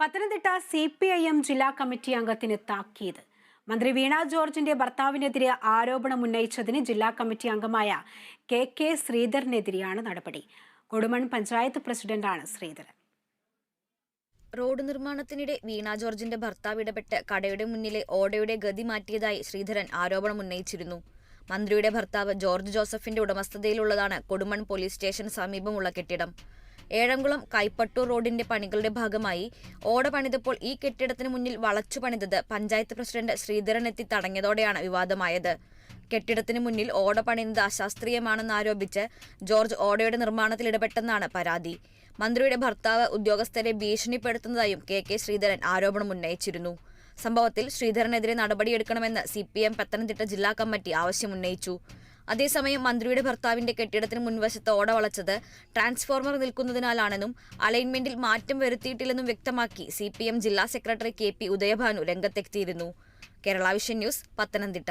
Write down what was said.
Pathanamthitta C P I M ജില്ലാ committee അംഗത്തിന് താക്കീത്. മന്ത്രി വീണ ജോർജിന്റെ ഭർത്താവിനെതിരെ ആരോപണം ഉന്നയിച്ചതിന് ജില്ലാ കമ്മിറ്റി അംഗമായ കെ കെ ശ്രീധരനെതിരെയാണ് നടപടി. കൊടുമൺ പഞ്ചായത്ത് പ്രസിഡന്റാണ് ശ്രീധരൻ. റോഡ് നിർമ്മാണത്തിനിടെ വീണ ജോർജിന്റെ ഭർത്താവ് ഇടപെട്ട് കടയുടെ മുന്നിലെ ഓടയുടെ ഗതി മാറ്റിയതായി ശ്രീധരൻ ആരോപണം ഉന്നയിച്ചിരുന്നു. മന്ത്രിയുടെ ഭർത്താവ് ജോർജ് ജോസഫിന്റെ ഉടമസ്ഥതയിലുള്ളതാണ് കൊടുമൺ പോലീസ് സ്റ്റേഷന് സമീപമുള്ള കെട്ടിടം. ഏഴംകുളം കൈപ്പട്ടൂർ റോഡിന്റെ പണികളുടെ ഭാഗമായി ഓട പണിതപ്പോൾ ഈ കെട്ടിടത്തിന് മുന്നിൽ വളച്ചു പണിതത് പഞ്ചായത്ത് പ്രസിഡന്റ് ശ്രീധരൻ എത്തി തടഞ്ഞതോടെയാണ് വിവാദമായത്. കെട്ടിടത്തിന് മുന്നിൽ ഓട പണിയുന്നത് അശാസ്ത്രീയമാണെന്ന് ആരോപിച്ച് ജോർജ് ഓടയുടെ നിർമ്മാണത്തിൽ ഇടപെട്ടെന്നാണ് പരാതി. മന്ത്രിയുടെ ഭർത്താവ് ഉദ്യോഗസ്ഥരെ ഭീഷണിപ്പെടുത്തുന്നതായും കെ കെ ശ്രീധരൻ ആരോപണം ഉന്നയിച്ചിരുന്നു. സംഭവത്തിൽ ശ്രീധരനെതിരെ നടപടിയെടുക്കണമെന്ന് സി പി എം പത്തനംതിട്ട ജില്ലാ കമ്മിറ്റി ആവശ്യമുന്നയിച്ചു അതേസമയം മന്ത്രിയുടെ ഭർത്താവിന്റെ കെട്ടിടത്തിന് മുൻവശത്ത് ഓട വളച്ചത് ട്രാൻസ്ഫോർമർ നിൽക്കുന്നതിനാലാണെന്നും അലൈൻമെന്റിൽ മാറ്റം വരുത്തിയിട്ടില്ലെന്നും വ്യക്തമാക്കി സി ജില്ലാ സെക്രട്ടറി കെ പി ഉദയഭാനു രംഗത്തെത്തിയിരുന്നു. Kerala vision news Pathanamthitta.